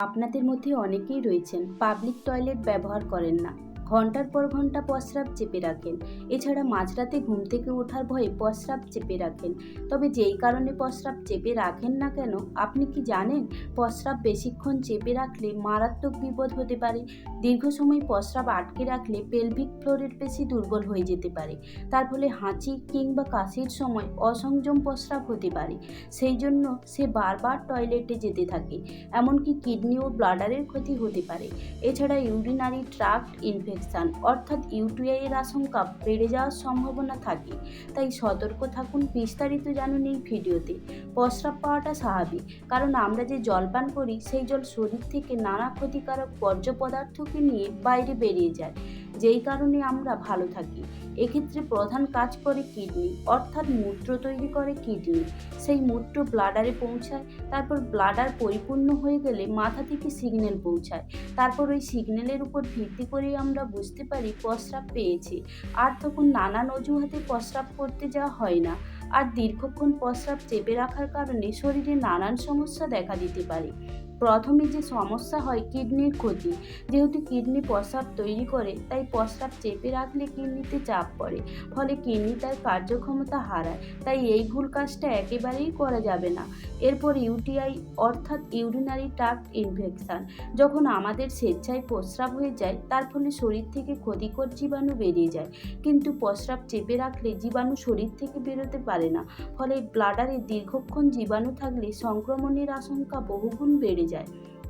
আপনাদের মধ্যে অনেকেই রয়েছেন। পাবলিক টয়লেট ব্যবহার করেন না। ঘণ্টার পর ঘণ্টা প্রস্রাব চেপে রাখেন। এছাড়া মাঝরাতে ঘুম থেকে ওঠার ভয়ে প্রস্রাব চেপে রাখেন। তবে যেই কারণে প্রস্রাব চেপে রাখেন না কেন, আপনি কি জানেন? প্রস্রাব বেশিক্ষণ চেপে রাখলে মারাত্মক বিপদ হতে পারে। দীর্ঘ সময় প্রস্রাব আটকে রাখলে পেলভিক ফ্লোরের পেশি দুর্বল হয়ে যেতে পারে। তার ফলে হাঁচি কিংবা কাশির সময় অসংযম প্রস্রাব হতে পারে। সেই জন্য সে বারবার টয়লেটে যেতে থাকে। এমনকি কিডনি ও ব্লাডারের ক্ষতি হতে পারে। এছাড়া ইউরিনারি ট্রাক্ট ইনফেকশন অর্থাৎ ইউটিআই এর আশঙ্কা বেড়ে যাওয়ার সম্ভাবনা থাকে। তাই সতর্ক থাকুন বিস্তারিত জানুন এই ভিডিওতে। প্রস্রাব পাওয়াটা স্বাভাবিক, কারণ আমরা যে জল পান করি, সেই জল শরীর থেকে নানা ক্ষতিকারক বর্জ্য পদার্থকে নিয়ে বাইরে বেরিয়ে যায়। যেই কারণে আমরা ভালো থাকি। এক্ষেত্রে প্রধান কাজ করে কিডনি, অর্থাৎ মূত্র তৈরি করে কিডনি। সেই মূত্র ব্লাডারে পৌঁছায়, তারপর ব্লাডার পরিপূর্ণ হয়ে গেলে মাথা থেকে সিগন্যাল পৌঁছায়। তারপর ওই সিগন্যালের উপর ভিত্তি করেই আমরা বুঝতে পারি প্রস্রাব পেয়েছি। আর তখন নানান অজুহাতে প্রস্রাব করতে যাওয়া হয় না। আর দীর্ঘক্ষণ প্রস্রাব চেপে রাখার কারণে শরীরে নানান সমস্যা দেখা দিতে পারে। প্রথমে যে সমস্যা হয় কিডনির ক্ষতি। যেহেতু কিডনি প্রস্রাব তৈরি করে, তাই প্রস্রাব চেপে রাখলে কিডনিতে চাপ পড়ে, ফলে কিডনি তার কার্যক্ষমতা হারায়। তাই এই ভুল কাজটা একেবারেই করা যাবে না। এরপর ইউটিআই অর্থাৎ ইউরিনারি ট্রাক্ট ইনফেকশান, যখন আমাদের স্বেচ্ছায় প্রস্রাব হয়ে যায়, তার ফলে শরীর থেকে ক্ষতিকর জীবাণু বেরিয়ে যায়। কিন্তু প্রস্রাব চেপে রাখলে জীবাণু শরীর থেকে বেরোতে পারে না। ফলে ব্লাডারে দীর্ঘক্ষণ জীবাণু থাকলে সংক্রমণের আশঙ্কা বহুগুণ বেড়ে যায়।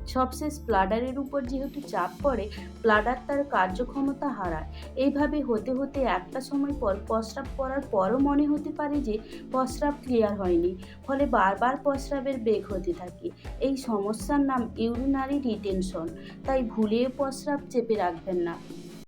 সবশেষ ব্লাডারের উপর যেহেতু চাপ পড়ে, ব্লাডার তার কার্যক্ষমতা হারায়। এইভাবে হতে হতে একটা সময় পর প্রস্রাব করার পরও মনে হতে পারে যে প্রস্রাব ক্লিয়ার হয়নি। ফলে বারবার প্রস্রাবের বেগ হতে থাকে। এই সমস্যার নাম ইউরিনারি রিটেনশন। তাই ভুলেও প্রস্রাব চেপে রাখবেন না।